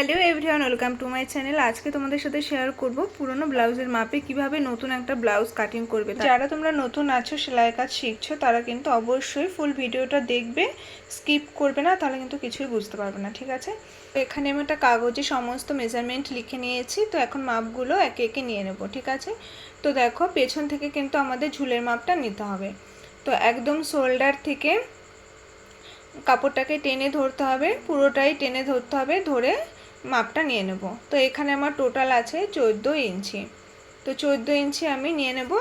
Hello everyone welcome to my channel আজকে তোমাদের সাথে শেয়ার করব পুরনো ব্লাউজের মাপে কীভাবে নতুন একটা ব্লাউজ কাটিং করবে। যারা তোমরা নতুন আছো, সেলাই কাজ শিখছো, তারা কিন্তু অবশ্যই ফুল ভিডিওটা দেখবে স্কিপ করবে না, তাহলে কিন্তু কিছুই বুঝতে পারবে না, ঠিক আছে? তো এখানে আমি একটা কাগজে সমস্ত মেজারমেন্ট লিখে নিয়েছি, তো এখন মাপগুলো একে একে নিয়ে নেব, ঠিক আছে? তো দেখো, পেছন থেকে কিন্তু আমাদের ঝুলের মাপটা নিতে হবে। তো একদম শোল্ডার থেকে কাপড়টাকে টেনে ধরতে হবে, পুরোটাই টেনে ধরতে হবে, ধরে মাপটা নিয়ে নেব। তো এখানে আমার টোটাল আছে চোদ্দ ইঞ্চি। তো চোদ্দ ইঞ্চি আমি নিয়ে নেব।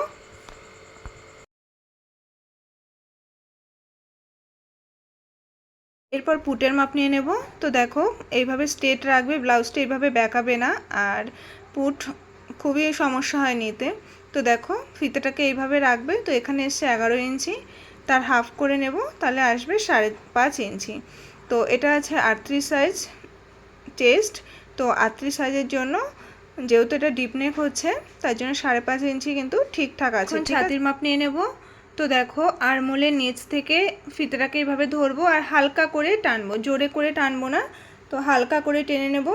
এরপর পুটের মাপ নিয়ে নেব। তো দেখো, এইভাবে স্ট্রেট রাখবে ব্লাউজটা এইভাবে ব্যাকাবে না। আর পুট খুবই সমস্যা হয় নিতে। তো দেখো, ফিতেটাকে এইভাবে রাখবে। তো এখানে এসছে এগারো ইঞ্চি। তার হাফ করে নেব। তাহলে আসবে সাড়ে পাঁচ ইঞ্চি। তো এটা আছে আটত্রিশ সাইজ চেস্ট তো আটত্রিশ সাইজের জন্য যেহেতু এটা ডিপ নেক হচ্ছে তার জন্য সাড়ে পাঁচ ইঞ্চি কিন্তু ঠিকঠাক আছে? ছাতির মাপ নিয়ে নেব। তো দেখো আর মোলের নিচ থেকে ফিতেটাকে এইভাবে ধরবো আর হালকা করে টানবো জোরে করে টানবো না তো হালকা করে টেনে নেব।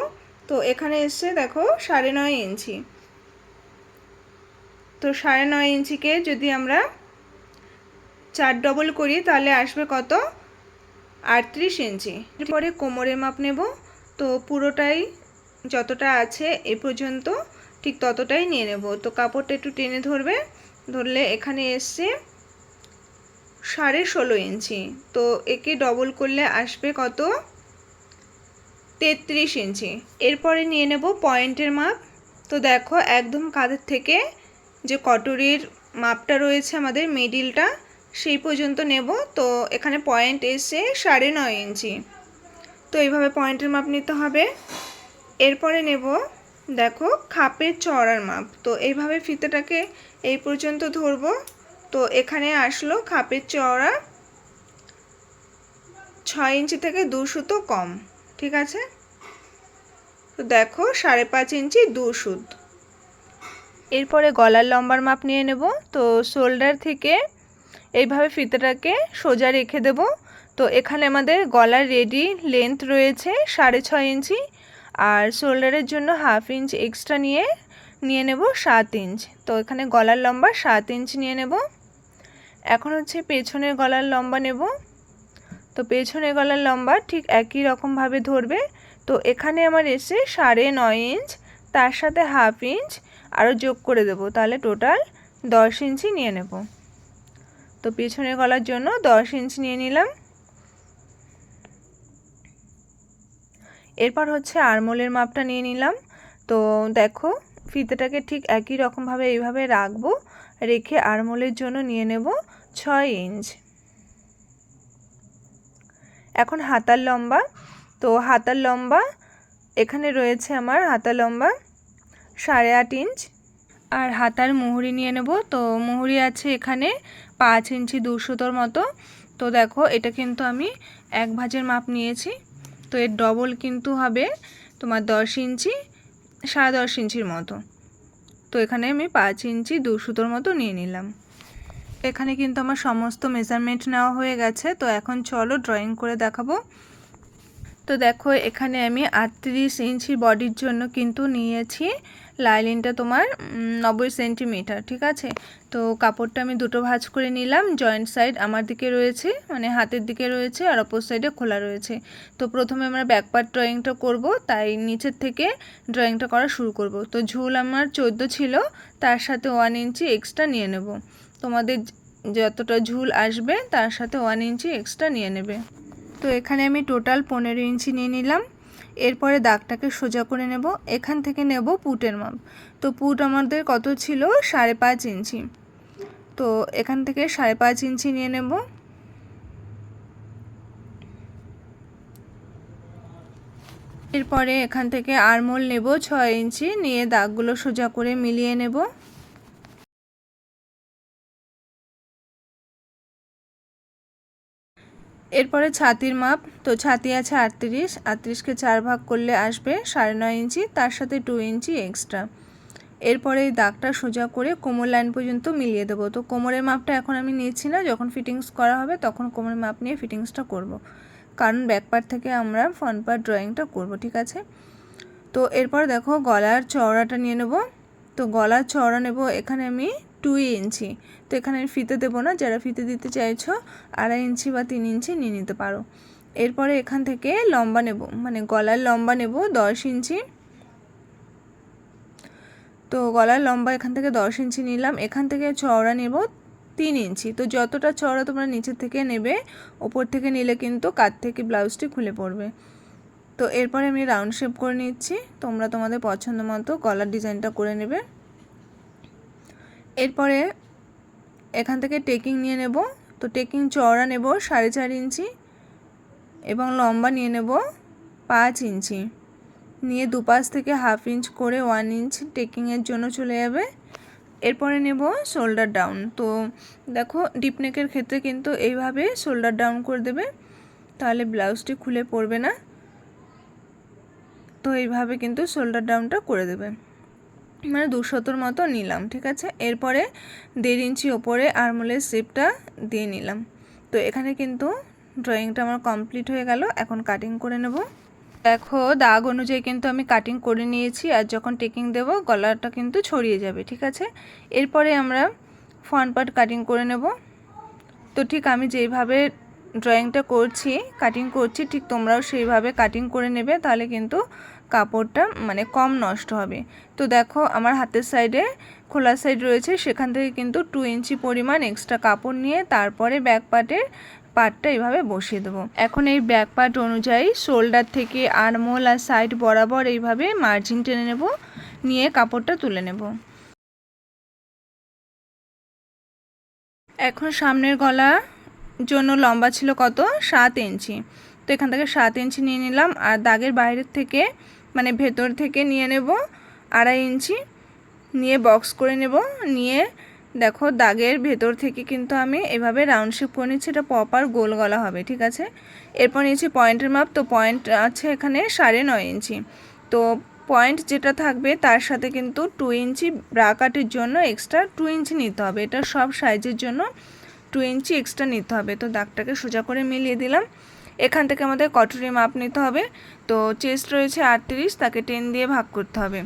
তো এখানে এসছে দেখো সাড়ে নয় ইঞ্চি। তো সাড়ে নয় ইঞ্চিকে যদি আমরা চার ডবল করি তাহলে আসবে কত? আটত্রিশ ইঞ্চি। এরপরে কোমরের মাপ নেব। তো পুরোটাই যতটা আছে এ পর্যন্ত ঠিক ততটাই নিয়ে নেব। তো কাপড়টা একটু টেনে ধরবে, ধরলে এখানে এসছে সাড়ে ষোলো ইঞ্চি। তো একে ডবল করলে আসবে কত? তেত্রিশ ইঞ্চি। এরপরে নিয়ে নেব পয়েন্টের মাপ। তো দেখো একদম কাঁধের থেকে যে কটরির মাপটা রয়েছে আমাদের মিডিলটা সেই পর্যন্ত নেব। তো এখানে পয়েন্ট এসে সাড়ে নয় ইঞ্চি। তো এইভাবে পয়েন্টের মাপ নিতে হবে। এরপরে নেব, দেখো, খাপের চড়ার মাপ। তো এইভাবে ফিতেটাকে এই পর্যন্ত ধরবো। তো এখানে আসলো খাপের চওড়া ছয় ইঞ্চি থেকে দু সুতো কম, ঠিক আছে? তো দেখো, সাড়ে পাঁচ ইঞ্চি, দু এরপরে গলার লম্বার মাপ নিয়ে নেব। তো শোল্ডার থেকে এইভাবে ফিতেটাকে সোজা রেখে দেব। তো এখানে আমাদের গলার রেডি লেন্থ রয়েছে সাড়ে ছয় ইঞ্চি আর শোল্ডারের জন্য হাফ ইঞ্চ এক্সট্রা নিয়ে নিয়ে নেব সাত ইঞ্চ তো এখানে গলার লম্বা সাত ইঞ্চ নিয়ে নেব। এখন হচ্ছে পেছনের গলার লম্বা নেব। তো পেছনের গলার লম্বা ঠিক একই রকমভাবে ধরবে। তো এখানে আমার এসে সাড়ে নয় ইঞ্চ তার সাথে হাফ ইঞ্চ আরও যোগ করে দেব। তাহলে টোটাল দশ ইঞ্চি নিয়ে নেব। তো পেছনের গলার জন্য দশ ইঞ্চ নিয়ে নিলাম। এরপর হচ্ছে আরমোলের মাপটা নিয়ে নিলাম। তো দেখো, ফিতেটাকে ঠিক একই রকমভাবে এইভাবে রাখব, রেখে আরমোলের জন্য নিয়ে নেব ছয় ইঞ্চ। এখন হাতার লম্বা। তো হাতার লম্বা, এখানে রয়েছে আমার হাতার লম্বা সাড়ে আট ইঞ্চ। আর হাতার মুহুরি নিয়ে নেব। তো মুহুরি আছে এখানে পাঁচ ইঞ্চি দুশোতোর মতো। তো দেখো, এটা কিন্তু আমি এক ভাজের মাপ নিয়েছি। তো এর ডবল কিন্তু হবে তোমার দশ ইঞ্চি, সাড়ে দশ ইঞ্চির মতো। তো এখানে আমি পাঁচ ইঞ্চি দু সুতোর মতো নিয়ে নিলাম। এখানে কিন্তু আমার সমস্ত মেজারমেন্ট নেওয়া হয়ে গেছে। তো এখন চলো ড্রয়িং করে দেখাবো। তো দেখো, এখানে আমি আটত্রিশ ইঞ্চি বডির জন্য কিন্তু নিয়েছি লাইলিনটা তোমার নব্বই সেন্টিমিটার, ঠিক আছে? তো কাপড়টা আমি দুটো ভাঁজ করে নিলাম, জয়েন্ট সাইড আমার দিকে রয়েছে মানে হাতের দিকে রয়েছে আর অপর সাইডে খোলা রয়েছে। তো প্রথমে আমরা ব্যাকপার্ট ড্রয়িংটা করব, তাই নিচের থেকে ড্রয়িংটা করা শুরু করব। তো ঝুল আমার চোদ্দ ছিল, তার সাথে ওয়ান ইঞ্চি এক্সট্রা নিয়ে নেব। তোমাদের যতটা ঝুল আসবে, তার সাথে ওয়ান ইঞ্চি এক্সট্রা নিয়ে নেবে। তো এখানে আমি টোটাল পনেরো ইঞ্চি নিয়ে নিলাম। এরপরে দাগটাকে সোজা করে নেব। এখান থেকে নেব পুটের মাপ। তো পুট আমাদের কত ছিল? সাড়ে পাঁচ ইঞ্চি। তো এখান থেকে সাড়ে পাঁচ ইঞ্চি নিয়ে নেব। এরপরে এখান থেকে আরমোল নেব ছয় ইঞ্চি। নিয়ে দাগগুলো সোজা করে মিলিয়ে নেব। এরপরে ছাতির মাপ, তো ছাতি আছে আটত্রিশ, আটত্রিশকে চার ভাগ করলে আসবে সাড়ে নয় ইঞ্চি, তার সাথে টু ইঞ্চি এক্সট্রা। এরপরে এই দাগটা সোজা করে কোমর লাইন পর্যন্ত মিলিয়ে দেবো। তো কোমরের মাপটা এখন আমি নিচ্ছি না, যখন ফিটিংস করা হবে তখন কোমরের মাপ নিয়ে ফিটিংসটা করব। কারণ ব্যাক পার্ট থেকে আমরা ফ্রন্ট পার্ট ড্রয়িংটা করব, ঠিক আছে? তো এরপর দেখো গলার চওড়াটা নিয়ে নেব। তো গলার চওড়া নেব, এখানে আমি টু ইঞ্চি। তো এখানে আমি ফিতে দেবো না, যারা ফিতে দিতে চাইছো, আড়াই ইঞ্চি বা তিন ইঞ্চি নিয়ে নিতে পারো। এরপরে এখান থেকে লম্বা নেব মানে গলার লম্বা নেব দশ ইঞ্চি। তো গলার লম্বা এখান থেকে দশ ইঞ্চি নিলাম, এখান থেকে চওড়া নেব তিন ইঞ্চি। তো যতটা চওড়া তোমরা নিচের থেকে নেবে, ওপর থেকে নিলে কিন্তু কাত থেকে ব্লাউজটি খুলে পড়বে। তো এরপরে আমি রাউন্ড শেপ করে নিচ্ছি, তোমরা তোমাদের পছন্দ মতো গলার ডিজাইনটা করে নেবে। এরপরে এখান থেকে টেকিং নিয়ে নেব। তো টেকিং চওড়া নেব সাড়ে চার ইঞ্চি এবং লম্বা নিয়ে নেব পাঁচ ইঞ্চি। নিয়ে দুপাশ থেকে হাফ ইঞ্চ করে ওয়ান ইঞ্চ টেকিংয়ের জন্য চলে যাবে। এরপরে নেব শোল্ডার ডাউন তো দেখো ডিপ নেকের ক্ষেত্রে কিন্তু এইভাবে শোল্ডার ডাউন করে দেবে, তাহলে ব্লাউজটি খুলে পড়বে না। তো এইভাবে কিন্তু শোল্ডার ডাউনটা করে দেবে। মানে দুশোতর মতো নিলাম, ঠিক আছে? এরপরে দেড় ইঞ্চি ওপরে আরমোলের শেপটা দিয়ে নিলাম। তো এখানে কিন্তু ড্রয়িংটা আমার কমপ্লিট হয়ে গেল, এখন কাটিং করে নেব। দেখো, দাগ অনুযায়ী কিন্তু আমি কাটিং করে নিয়েছি আর যখন টেকিং দেব, গলাটা কিন্তু ছড়িয়ে যাবে, ঠিক আছে? এরপরে আমরা ফ্রন্ট পার্ট কাটিং করে নেব। তো ঠিক আমি যেইভাবে ড্রয়িংটা করছি, কাটিং করছি, ঠিক তোমরাও সেইভাবে কাটিং করে নেবে, তাহলে কিন্তু কাপড়টা মানে কম নষ্ট হবে। তো দেখো আমার হাতের সাইডে খোলা সাইড রয়েছে, সেখান থেকে কিন্তু টু ইঞ্চি পরিমাণ এক্সট্রা কাপড় নিয়ে তারপরে ব্যাক পার্টের পার্টটা এইভাবে বসিয়ে দেবো। এখন এই ব্যাক পার্ট অনুযায়ী শোল্ডার থেকে আরমোল আর সাইড বরাবর এইভাবে মার্জিন টেনে নেব, নিয়ে কাপড়টা তুলে নেব। এখন সামনের গলা জন্য লম্বা ছিল কত? সাত ইঞ্চি। তো এখান থেকে সাত ইঞ্চি নিয়ে নিলাম, আর দাগের বাইরের থেকে মানে ভেতর থেকে নিয়ে নেব আড়াই ইঞ্চি। নিয়ে বক্স করে নেব। নিয়ে দেখো দাগের ভেতর থেকে কিন্তু আমি এভাবে রাউন্ড শেপ করে নিচ্ছি, এটা প্রপার গোল গলা হবে, ঠিক আছে? এরপর নিয়েছি পয়েন্টের মাপ, তো পয়েন্ট আছে এখানে সাড়ে নয় ইঞ্চি। তো পয়েন্ট যেটা থাকবে তার সাথে কিন্তু টু ইঞ্চি ব্রাকাটের জন্য এক্সট্রা টু ইঞ্চি নিতে হবে। এটা সব সাইজের জন্য টু ইঞ্চি এক্সট্রা নিতে হবে। তো দাগটাকে সোজা করে মিলিয়ে দিলাম। এখান থেকে আমাদের কটরি মাপ নিতে হবে। তো চেস্ট রয়েছে আটত্রিশ, তাকে টেন দিয়ে ভাগ করতে হবে।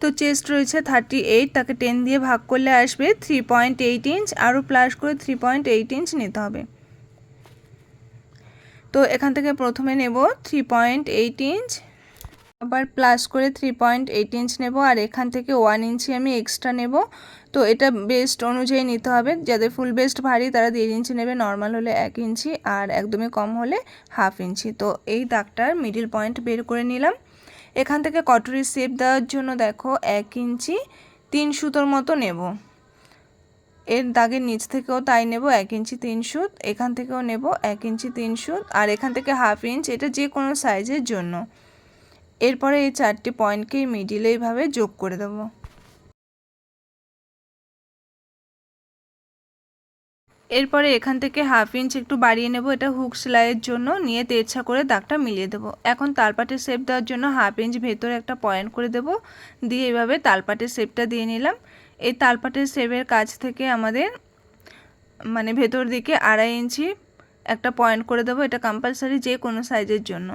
তো চেস্ট রয়েছে থার্টি এইট তাকে টেন দিয়ে ভাগ করলে আসবে থ্রি পয়েন্ট এইট ইঞ্চ আরও প্লাস করে থ্রি পয়েন্ট এইট ইঞ্চ নিতে হবে। তো এখান থেকে প্রথমে নেব থ্রি পয়েন্ট এইট ইঞ্চ আবার প্লাস করে থ্রি পয়েন্ট এইট ইঞ্চ নেব আর এখান থেকে ওয়ান ইঞ্চি আমি এক্সট্রা নেব। তো এটা বেস্ট অনুযায়ী নিতে হবে। যাদের ফুল বেস্ট ভারী, তারা দেড় ইঞ্চি নেবে। নর্মাল হলে এক ইঞ্চি আর একদমই কম হলে হাফ ইঞ্চি তো এই দাগটার মিডিল পয়েন্ট বের করে নিলাম। এখান থেকে কটরি শেপ দেওয়ার জন্য দেখো এক ইঞ্চি তিন সুতোর মতো নেব। এর দাগের নিচ থেকেও তাই নেব এক ইঞ্চি তিন সুত, এখান থেকেও নেব এক ইঞ্চি তিন সুত, আর এখান থেকে হাফ ইঞ্চ এটা যে কোনো সাইজের জন্য। এরপরে এই চারটি পয়েন্টকে মিডিলে এইভাবে যোগ করে দেবো। এরপরে এখান থেকে হাফ ইঞ্চ একটু বাড়িয়ে নেব, এটা হুক সেলাইয়ের জন্য, নিয়ে তেরছা করে দাগটা মিলিয়ে দেব। এখন তালপাটের শেপ দেওয়ার জন্য হাফ ইঞ্চ ভেতরে একটা পয়েন্ট করে দেব, দিয়ে এভাবে তালপাটের শেপটা দিয়ে নিলাম। এই তালপাটের শেপের কাছ থেকে আমাদের মানে ভেতর দিকে আড়াই ইঞ্চি একটা পয়েন্ট করে দেবো, এটা কম্পালসারি যে কোনো সাইজের জন্য।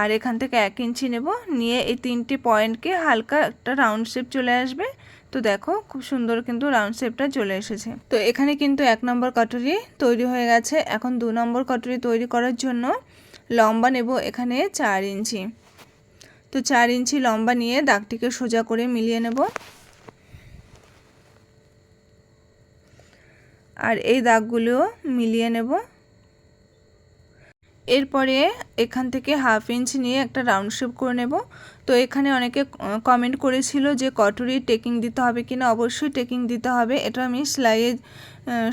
আর এখান থেকে এক ইঞ্চি নেব। নিয়ে এই তিনটি পয়েন্টকে হালকা একটা রাউন্ড শেপ চলে আসবে। তো দেখো, খুব সুন্দর কিন্তু রাউন্ড শেপটা চলে এসেছে। তো এখানে কিন্তু এক নম্বর কাটুরি তৈরি হয়ে গেছে। এখন দু নম্বর কাটুরি তৈরি করার জন্য লম্বা নেব এখানে চার ইঞ্চি। তো চার ইঞ্চি লম্বা নিয়ে দাগটিকে সোজা করে মিলিয়ে নেব। আর এই দাগগুলো মিলিয়ে নেব। এরপরে এখান থেকে হাফ ইঞ্চ নিয়ে একটা রাউন্ড শেপ করে নেব। তো এখানে অনেকে কমেন্ট করেছিল যে কটরি টেকিং দিতে হবে কিনা। অবশ্যই টেকিং দিতে হবে। এটা আমি সেলাইয়ের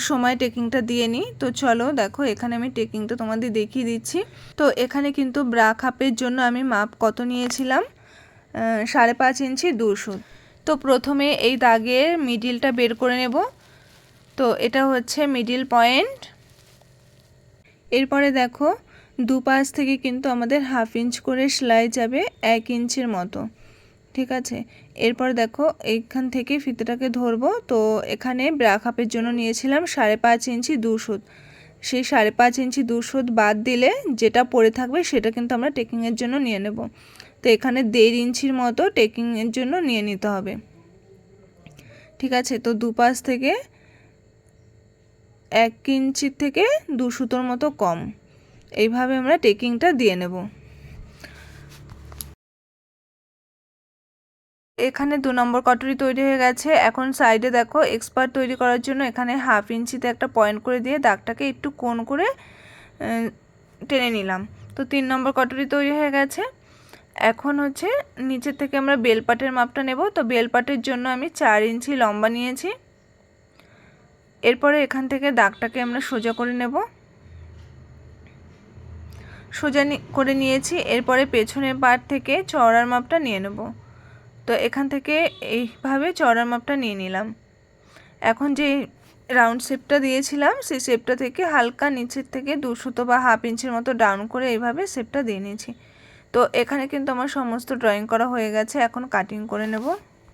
সময় টেকিংটা দিয়ে নিই। তো চলো দেখো, এখানে আমি টেকিংটা তোমাদের দেখিয়ে দিচ্ছি। তো এখানে কিন্তু ব্রা খাপের জন্য আমি মাপ কত নিয়েছিলাম? সাড়ে পাঁচ ইঞ্চি দুশো তো প্রথমে এই দাগের মিডিলটা বের করে নেব। তো এটা হচ্ছে মিডিল পয়েন্ট এরপরে দেখো দুপাশ থেকে কিন্তু আমাদের হাফ ইঞ্চ করে সেলাই যাবে এক ইঞ্চের মতো। ঠিক আছে? এরপর দেখো, এইখান থেকে ফিতেটাকে ধরবো। তো এখানে ব্রাক হাফের জন্য নিয়েছিলাম সাড়ে পাঁচ ইঞ্চি দু সুত। সেই সাড়ে পাঁচ ইঞ্চি দু সুত বাদ দিলে যেটা পড়ে থাকবে সেটা কিন্তু আমরা টেকিংয়ের জন্য নিয়ে নেব। তো এখানে দেড় ইঞ্চির মতো টেকিংয়ের জন্য নিয়ে নিতে হবে। ঠিক আছে? তো দুপাশ থেকে এক ইঞ্চির থেকে দু সুতোর মতো কম। এইভাবে আমরা টেকিংটা দিয়ে নেব। এখানে দু নম্বর কটরি তৈরি হয়ে গেছে। এখন সাইডে দেখো এক্সপার্ট তৈরি করার জন্য এখানে হাফ ইঞ্চিতে একটা পয়েন্ট করে দিয়ে দাগটাকে একটু কোন করে টেনে নিলাম। তো তিন নম্বর কটরি তৈরি হয়ে গেছে। এখন হচ্ছে নিচের থেকে আমরা বেলপাটের মাপটা নেব। তো বেলপাটের জন্য আমি চার ইঞ্চি লম্বা নিয়েছি। এরপরে এখান থেকে দাগটাকে আমরা সোজা করে নেব। সোজা করে নিয়েছি, এরপরে পেছনের পার্ট থেকে চওড়ার মাপটা নিয়ে নেব। তো এখান থেকে এইভাবে চওড়ার মাপটা নিয়ে নিলাম। এখন যে রাউন্ড শেপটা দিয়েছিলাম, সেই শেপটা থেকে হালকা নিচের থেকে দুশোতো বা হাফ ইঞ্চির মতো ডাউন করে এইভাবে শেপটা দিয়ে নিয়েছি। তো এখানে কিন্তু আমার সমস্ত ড্রয়িং করা হয়ে গেছে, এখন কাটিং করে নেব।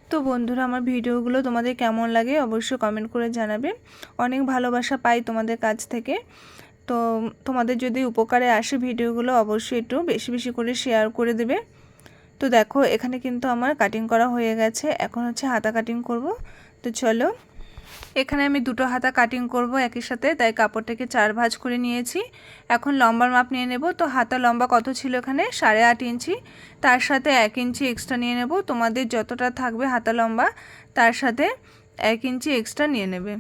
তো বন্ধুরা, আমার ভিডিওগুলো তোমাদের কেমন লাগে অবশ্যই কমেন্ট করে জানাবে। অনেক ভালোবাসা পাই তোমাদের কাছ থেকে। তো তোমাদের যদি উপকারে আসে ভিডিওগুলো অবশ্যই একটু বেশি বেশি করে শেয়ার করে দেবে। তো দেখো, এখানে কিন্তু আমার কাটিং করা হয়ে গেছে। এখন হচ্ছে হাতা কাটিং করব। তো চলো, এখানে আমি দুটো হাতা কাটিং করব একই সাথে। তাই কাপড়টাকে চার ভাঁজ করে নিয়েছি। এখন লম্বার মাপ নিয়ে নেব। তো হাতা লম্বা কত ছিল এখানে? সাড়ে আট ইঞ্চি। তার সাথে এক ইঞ্চি এক্সট্রা নিয়ে নেব। তোমাদের যতটা থাকবে হাতা লম্বা, তার সাথে এক ইঞ্চি এক্সট্রা নিয়ে নেবে।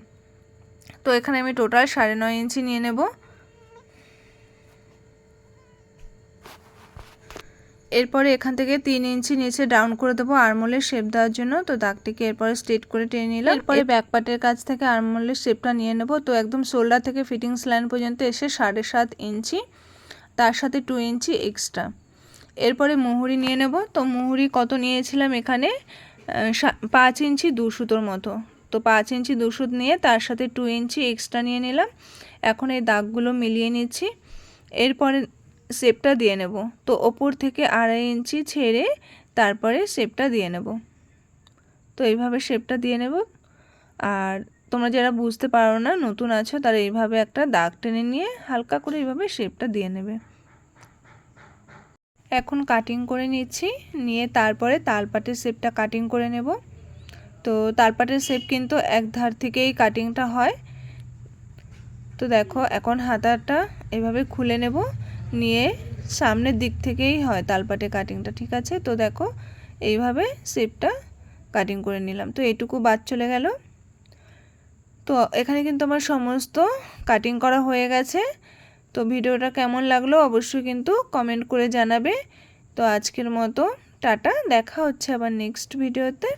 তো এখানে আমি টোটাল সাড়ে নয় ইঞ্চি নিয়ে নেব। এরপরে এখান থেকে তিন ইঞ্চি নিচে ডাউন করে দেবো আরমোলের শেপ দেওয়ার জন্য। তো দাগটিকে এরপরে স্ট্রেট করে টেনে নিলাম। এরপরে ব্যাক পার্টের কাছ থেকে আরমোলের শেপটা নিয়ে নেব। তো একদম শোল্ডার থেকে ফিটিংস লাইন পর্যন্ত এসে সাড়ে সাত ইঞ্চি তার সাথে টু ইঞ্চি এক্সট্রা এরপরে মুহুরি নিয়ে নেব। তো মুহুরি কত নিয়েছিলাম এখানে? পাঁচ ইঞ্চি দু সুতোর মতো। তো পাঁচ ইঞ্চি দু সুত নিয়ে তার সাথে টু ইঞ্চি এক্সট্রা নিয়ে নিলাম। এখন এই দাগগুলো মিলিয়ে নিচ্ছি। এরপরে শেপটা দিয়ে নেব। তো ওপর থেকে আড়াই ইঞ্চি ছেড়ে তারপরে শেপটা দিয়ে নেব। তো এইভাবে শেপটা দিয়ে নেব। আর তোমরা যারা বুঝতে পারো না, নতুন আছো, তারা এইভাবে একটা দাগ টেনে নিয়ে হালকা করে এইভাবে শেপটা দিয়ে নেবে। এখন কাটিং করে নিচ্ছি। নিয়ে তারপরে তালপাটের শেপটা কাটিং করে নেব। তো তালপাটের শেপ কিন্তু এক ধার থেকেই কাটিংটা হয়। তো দেখো, এখন হাতাটা এভাবে খুলে নেব। নিয়ে সামনের দিক থেকেই হয় তালপাটে কাটিংটা ঠিক আছে? তো দেখো, এইভাবে শেপটা কাটিং করে নিলাম। তো এইটুকু বাদ চলে গেল। তো এখানে কিন্তু আমার সমস্ত কাটিং করা হয়ে গেছে। তো ভিডিওটা কেমন লাগল অবশ্যই কিন্তু কমেন্ট করে জানাবে। তো আজকের মতো, টাটা, দেখা হচ্ছে আবার নেক্সট ভিডিওতে